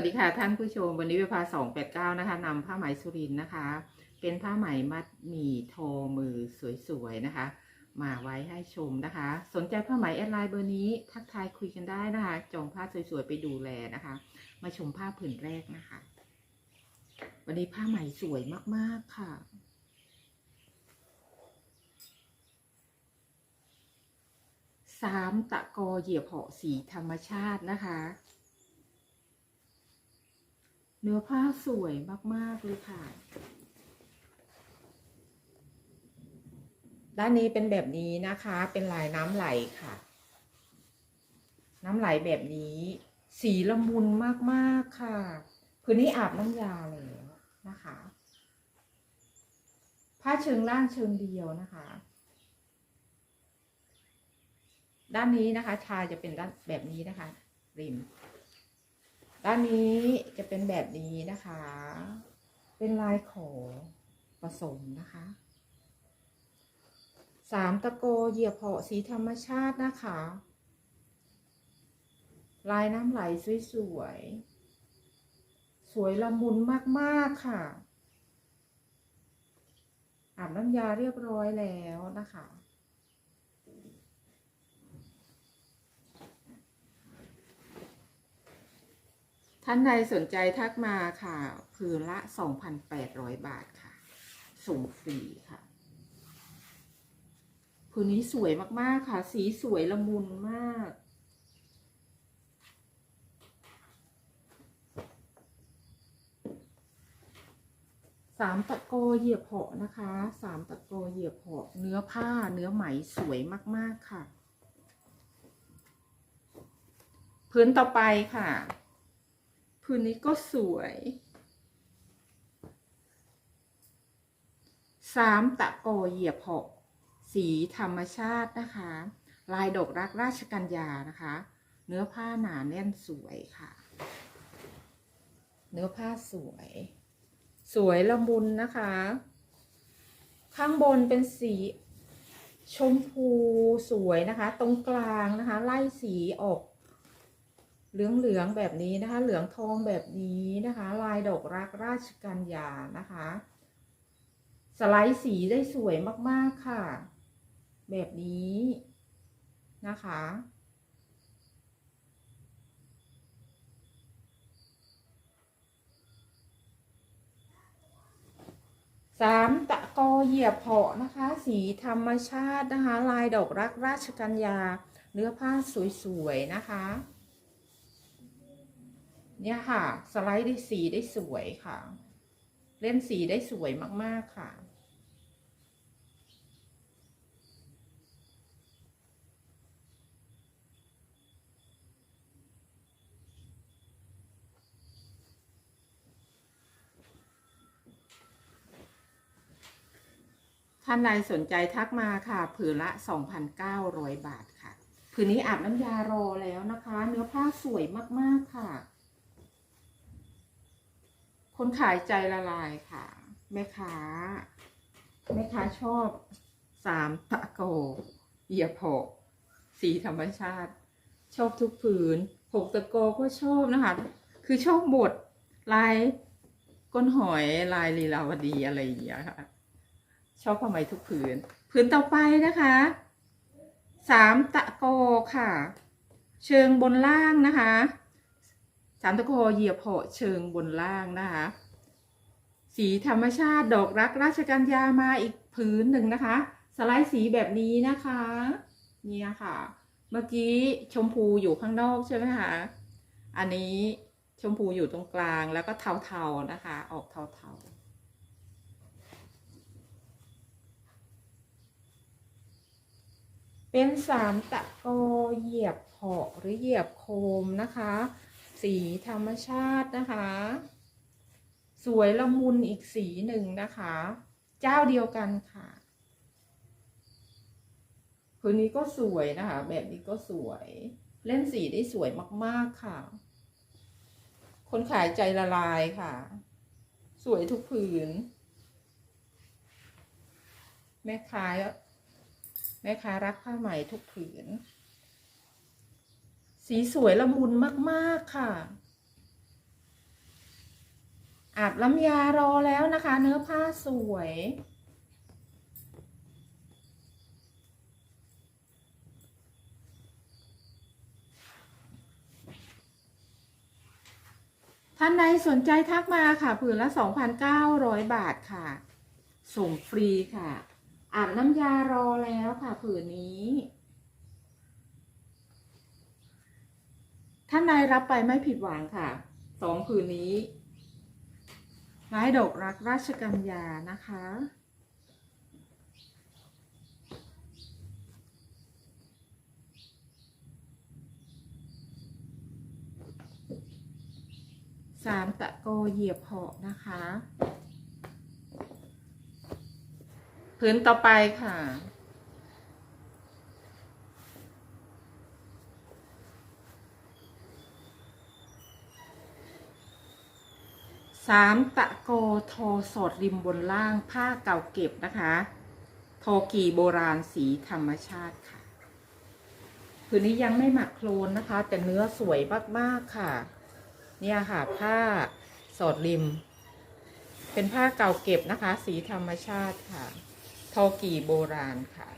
วัสดีค่ะท่านผู้ชมวันนี้เวพาสองแปดเก้านะคะนำผ้าไหมสุรินนะคะ เป็นผ้าไหมมัดหมี่โทมือสวยๆนะคะ มาไว้ให้ชมนะคะ สนใจผ้าไหมแอดไลน์เบอร์นี้ทักทายคุยกันได้นะคะ จองผ้าสวยๆไปดูแลนะคะ มาชมผ้าผืนแรกนะคะ วันนี้ผ้าไหมสวยมากๆค่ะสามตะกอเหยียบเหาะสีธรรมชาตินะคะ เนื้อผ้าสวยมาก ๆ เลยค่ะ ด้านนี้เป็นแบบนี้นะคะ เป็นลายน้ำไหลค่ะ น้ำไหลแบบนี้ สีละมุนมาก ๆ ค่ะ พื้นนี้อาบน้ำยาแล้วนะคะ ผ้าเชิงล่างเชิงเดียวนะคะ ด้านนี้นะคะ ชายจะเป็นด้านแบบนี้นะคะ ริม ด้านนี้จะเป็นแบบนี้นะคะ เป็นลายขอผสมนะคะสามตะโกเหยียบเหาะสีธรรมชาตินะคะ ลายน้ำไหลสวยๆสวยละมุนมากๆค่ะอาบน้ำยาเรียบร้อยแล้วนะคะ ท่านใดสนใจทักมาค่ะผืนละ 2,800 บาทค่ะ ส่งฟรีค่ะผืนนี้สวยมากๆค่ะ สีสวยละมุนมาก สามตะโกเหยียบเหาะนะคะ สามตะโกเหยียบเหาะเนื้อผ้าเนื้อไหมสวยมากๆค่ะ พื้นต่อไปค่ะ พื้นนี้ก็สวยสามตะโกเหยียบหาะสีธรรมชาตินะคะ ลายดอกรักราชกัญญานะคะ เนื้อผ้าหนาแน่นสวยค่ะ เนื้อผ้าสวย สวยละมุนนะคะ ข้างบนเป็นสีชมพูสวยนะคะ ตรงกลางนะคะ ไล่สีออก เหลืองๆแบบนี้นะคะ เหลืองทองแบบนี้นะคะ ลายดอกรักราชกัญญานะคะ สไลด์สีได้สวยมากๆค่ะ แบบนี้นะคะ สามตะกอเหยียบเพาะนะคะ สีธรรมชาตินะคะ ลายดอกรักราชกัญญา เนื้อผ้าสวยๆนะคะ เนี่ยค่ะ สไลด์ได้สีได้สวยค่ะ เล่นสีได้สวยมาก ๆ ค่ะท่านใดสนใจทักมาค่ะ ผืนละ 2,900 บาทค่ะ ผืนนี้อาบน้ำยารอแล้วนะคะ เนื้อผ้าสวยมาก ๆ ค่ะ คนขายใจละลายค่ะ แม่ค้า แม่ค้าชอบสามตะโกเหยียบหกสีธรรมชาติ ชอบทุกผืนหกตะโกก็ชอบนะคะ คือชอบบทลายก้นหอยลายลีลาวดีอะไรอย่างเงี้ยค่ะ ชอบผ้าไหมทุกผืน ผืนต่อไปนะคะสามตะโกค่ะ เชิงบนล่างนะคะ สามตะโกเหยียบเหาะเชิงบนล่างนะคะ สีธรรมชาติดอกรักราชกัญญามาอีกผืนหนึ่งนะคะ สไลด์สีแบบนี้นะคะเนี่ยค่ะ เมื่อกี้ชมพูอยู่ข้างนอกใช่ไหมคะอันนี้ชมพูอยู่ตรงกลางแล้วก็เทาๆนะคะ ออกเทาๆเป็นสามตะโกเหยียบเหาะหรือเหยียบโคมนะคะ สีธรรมชาตินะคะ สวยละมุนอีกสีหนึ่งนะคะ เจ้าเดียวกันค่ะผืนนี้ก็สวยนะคะ แบบนี้ก็สวย เล่นสีได้สวยมากๆค่ะ คนขายใจละลายค่ะ สวยทุกผืน แม่ค้าแม่ค้ารักผ้าไหมทุกผืน สีสวยละมุนมากๆค่ะอาบน้ำยารอแล้วนะคะ เนื้อผ้าสวย ท่านใดสนใจทักมาค่ะผืนละ 2,900 บาทค่ะ ส่งฟรีค่ะอาบน้ำยารอแล้วค่ะผืนนี้ ท่านใดรับไปไม่ผิดหวังค่ะ สองผืนนี้ไม้ดอกรักราชกัญญานะคะ สามตะโกเหยียบเหาะนะคะพื้นต่อไปค่ะ สามตะโกทอสอดริมบนล่างผ้าเก่าเก็บนะคะทอกีโบราณสีธรรมชาติค่ะผืนนี้ยังไม่หมักโคลนนะคะ แต่เนื้อสวยมากๆค่ะ เนี่ยค่ะ ผ้าสอดริม เป็นผ้าเก่าเก็บนะคะ สีธรรมชาติค่ะทอกีโบราณค่ะ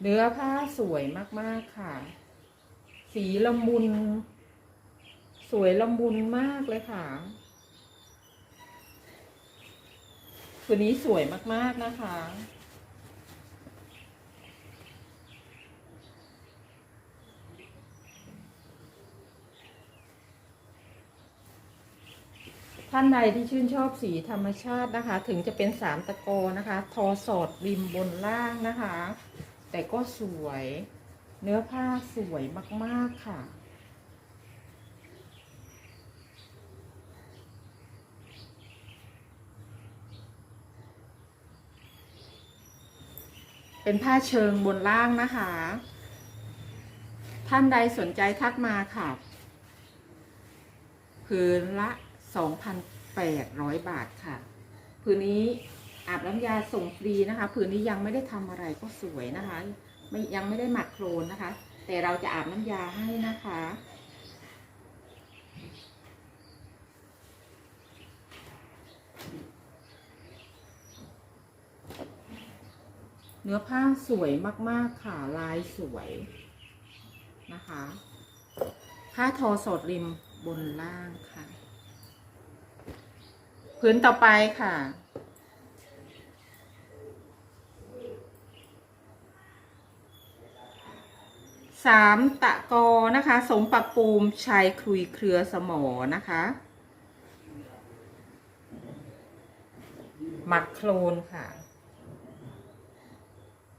เนื้อผ้าสวยมากๆค่ะ สีละมุน สวยละมุนมากเลยค่ะ ตัวนี้สวยมากๆนะคะ ท่านใดที่ชื่นชอบสีธรรมชาตินะคะ ถึงจะเป็นสามตะโกนะคะ ทอสอดริมบนล่างนะคะ แต่ก็สวย เนื้อผ้าสวยมาก ๆ ค่ะ เป็นผ้าเชิงบนล่างนะคะ ท่านใดสนใจทักมาค่ะพื้นละ 2,800 บาทค่ะพื้นนี้อาบน้ำยาส่งฟรีนะคะพื้นนี้ยังไม่ได้ทำอะไรก็สวยนะคะ ไม่ยังไม่ได้หมักโครนนะคะ แต่เราจะอาบน้ำยาให้นะคะ เนื้อผ้าสวยมากๆค่ะ ลายสวยนะคะ ผ้าทอสดริมบนล่างค่ะ พื้นต่อไปค่ะสามตะกอนะคะ สมปักปูมชายคลุยเครือสมอนะคะ หมักโคลนค่ะ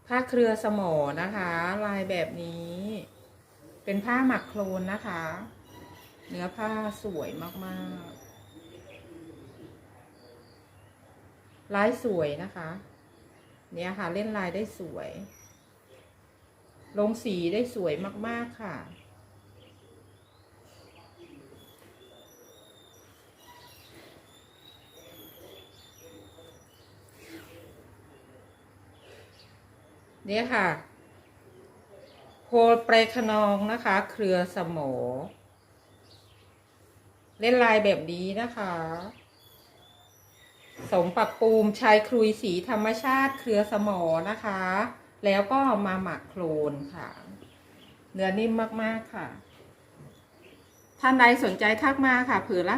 ผ้าเครือสมอนะคะ ลายแบบนี้ เป็นผ้าหมักโครนนะคะ เนื้อผ้าสวยมากๆ ลายสวยนะคะ เนี่ยค่ะเล่นลายได้สวย ลงสีได้สวยมากๆค่ะ นี่ยค่ะโพลเปรคนองนะคะ เครือสมอ เล่นลายแบบนี้นะคะ สมปักปูมชายครุยสีธรรมชาติเครือสมอนะคะ แล้วก็มาหมักโคลนค่ะ เนื้อนิ่มมากๆค่ะ ท่านใดสนใจทักมาค่ะ ผืนละ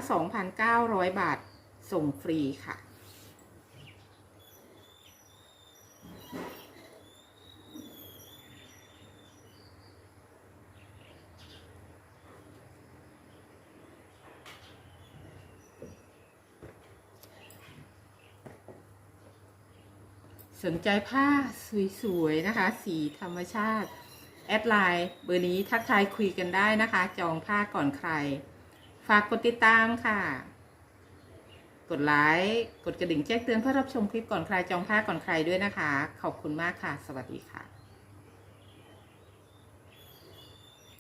2,900 บาทส่งฟรีค่ะ สนใจผ้าสวยๆนะคะ สีธรรมชาติ แอดไลน์เบอร์นี้ทักทายคุยกันได้นะคะ จองผ้าก่อนใคร ฝากกดติดตามค่ะ กดไลค์กดกระดิ่งแจ้งเตือนเพื่อรับชมคลิปก่อนใครจองผ้าก่อนใครด้วยนะคะ ขอบคุณมากค่ะ สวัสดีค่ะ